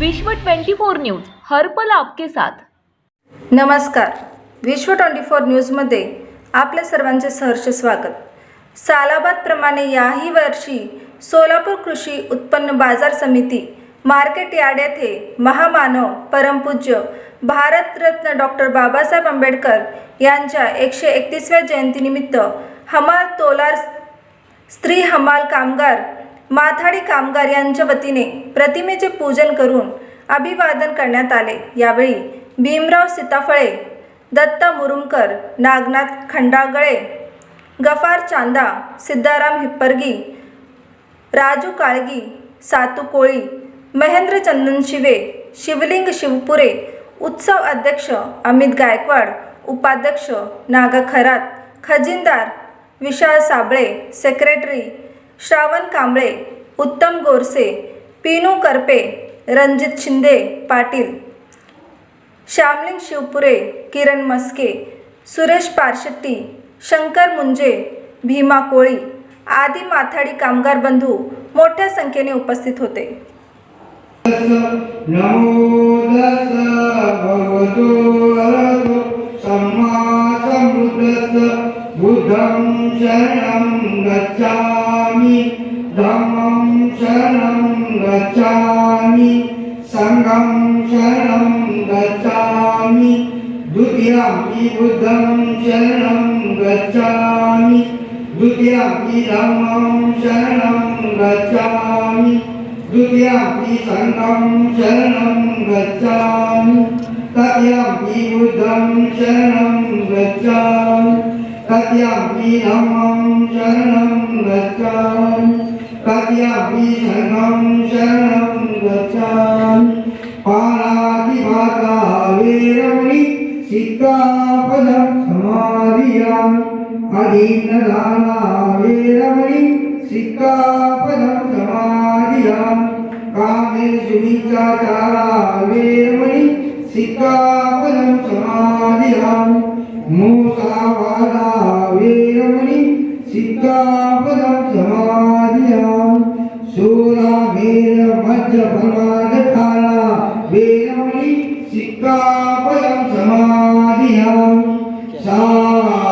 विश्व 24 न्यूज हर्पल आपके साथ. नमस्कार. विश्व ट्वेंटी फोर न्यूजमध्ये आपल्या सर्वांचे सहर्ष स्वागत. सालाबादप्रमाणे याही वर्षी सोलापूर कृषी उत्पन्न बाजार समिती मार्केट यार्ड येथे महामानव परमपूज्य भारतरत्न डॉक्टर बाबासाहेब आंबेडकर यांच्या एकशे एकतीसव्या जयंतीनिमित्त हमाल तोलार स्त्री हमाल कामगार माथाडी कामगार यांच्या वतीने प्रतिमेचे पूजन करून अभिवादन करण्यात आले. यावेळी भीमराव सीताफळे दत्ता मुरुमकर नागनाथ खंडागळे गफार चांदा सिद्धाराम हिप्परगी राजू काळगी सातू कोळी महेंद्र चंदन शिवे शिवलिंग शिवपुरे उत्सव अध्यक्ष अमित गायकवाड उपाध्यक्ष नागा खरात खजिनदार विशाल साबळे सेक्रेटरी श्रावण कांबळे उत्तम गोरसे पिनू करपे रणजित शिंदे पाटील. श्यामलिंग शिवपुरे किरण मस्के सुरेश पारशेट्टी शंकर मुंजे भीमा कोळी आदी माथाडी कामगार बंधू मोठ्या संख्येने उपस्थित होते. बुद्धं शरणं गच्छामि सङ्घं शरणं गच्छामि। द्वितीयं बुद्धं शरणं गच्छामि। द्वितीयं धम्मं शरणं गच्छामि। द्वितीयं सङ्घं शरणं गच्छामि। तृतीयं बुद्धं शरणं गच्छामि। तृतीयं धम्मं शरणं गच्छामि। कद्यापि सङ्घं शरणं गच्छामि। सिक्कापदं समाधियामि अधीनदाना सिकापदं सिक्कापदं समाधियामि कामेषु विचाचारा वेरमणि सिक्कापदं समाधियामि मूसावादा वेरमणि सिक्कापदं समाधियामि शूरामेर मज्जपमादखाना वेरमणि सिका